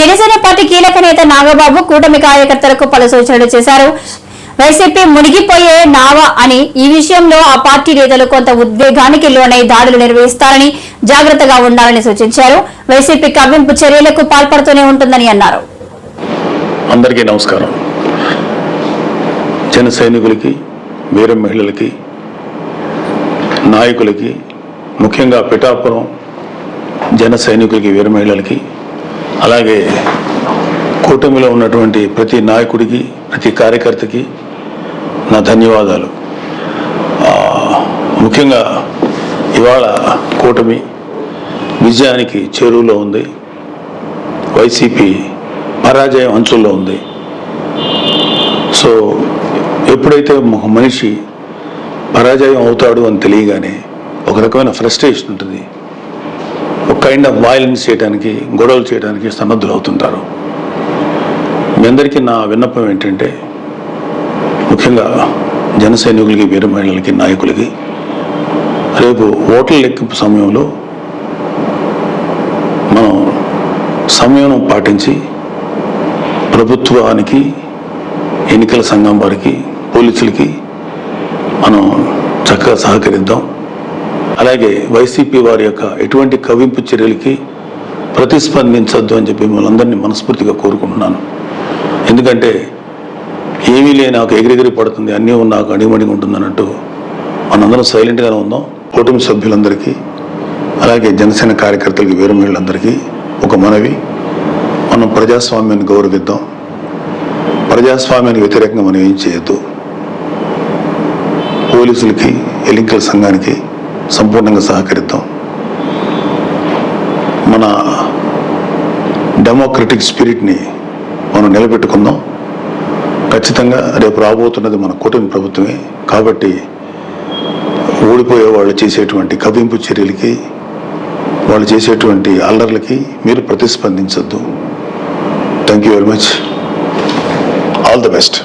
Janasena party కీలక నేత నాగబాబు కూటమి కార్యకర్తలకు పలు సూచనలు చేశారు. వైసీపీ మునిగిపోయే నావ అని ఈ విషయంలో ఆ పార్టీ నేతలు కొంత ఉద్వేగానికి లోనై దాడులు నిర్వహిస్తారని జాగ్రత్తగా ఉండాలని సూచించారు. వైసీపీ కవ్వింపు చర్యలకు పాల్పడుతూనే ఉంటుందని అన్నారు. అందరికీ నమస్కారం. జన సైనికులకి వీర మహిళలకి నాయకులకి ముఖ్యంగా పిఠాపురం జన సైనికులకి వీర మహిళలకి అలాగే కూటమిలో ఉన్నటువంటి ప్రతి నాయకుడికి ప్రతి కార్యకర్తకి నా ధన్యవాదాలు. ముఖ్యంగా ఇవాళ కూటమి విజయానికి చేరువలో ఉంది. వైసీపీ పరాజయం అంచుల్లో ఉంది. సో ఎప్పుడైతే ఒక మనిషి పరాజయం అవుతాడు అని తెలియగానే ఒక రకమైన ఫ్రస్ట్రేషన్ ఉంటుంది. కైండ్ ఆఫ్ వైలెన్స్ చేయడానికి గొడవలు చేయడానికి సన్నద్ధులు అవుతుంటారు మీ అందరికీ నా విన్నపం ఏంటంటే ముఖ్యంగా జన సైనికులకి వీర మహిళలకి నాయకులకి రేపు ఓట్ల లెక్కింపు సమయంలో మనం సమయం పాటించి ప్రభుత్వానికి ఎన్నికల సంఘం వారికి పోలీసులకి మనం చక్కగా సహకరిద్దాం. అలాగే వైసీపీ వారి యొక్క ఎటువంటి కవింపు చర్యలకి ప్రతిస్పందించద్దు అని చెప్పి మిమ్మల్ని అందరినీ మనస్ఫూర్తిగా కోరుకుంటున్నాను. ఎందుకంటే ఏమీ లేని నాకు ఎగిరెగిరి పడుతుంది అన్నీ నాకు అడిమడిగా ఉంటుంది అన్నట్టు మనందరం సైలెంట్గానే ఉందాం కుటుంబ సభ్యులందరికీ అలాగే జనసేన కార్యకర్తలకి వీరమహిళలందరికీ ఒక మనవి. మనం ప్రజాస్వామ్యాన్ని గౌరవిద్దాం. ప్రజాస్వామ్యానికి వ్యతిరేకంగా మనం ఏం చేయొద్దు. పోలీసులకి ఎలింకల సంఘానికి సంపూర్ణంగా సహకరిద్దాం. మన డెమోక్రటిక్ స్పిరిట్ని మనం నిలబెట్టుకుందాం. ఖచ్చితంగా రేపు రాబోతున్నది మన కూటమి ప్రభుత్వమే. కాబట్టి ఓడిపోయే వాళ్ళు చేసేటువంటి కవింపు చర్యలకి వాళ్ళు చేసేటువంటి అల్లర్లకి మీరు ప్రతిస్పందించద్దు. Thank you very much all the best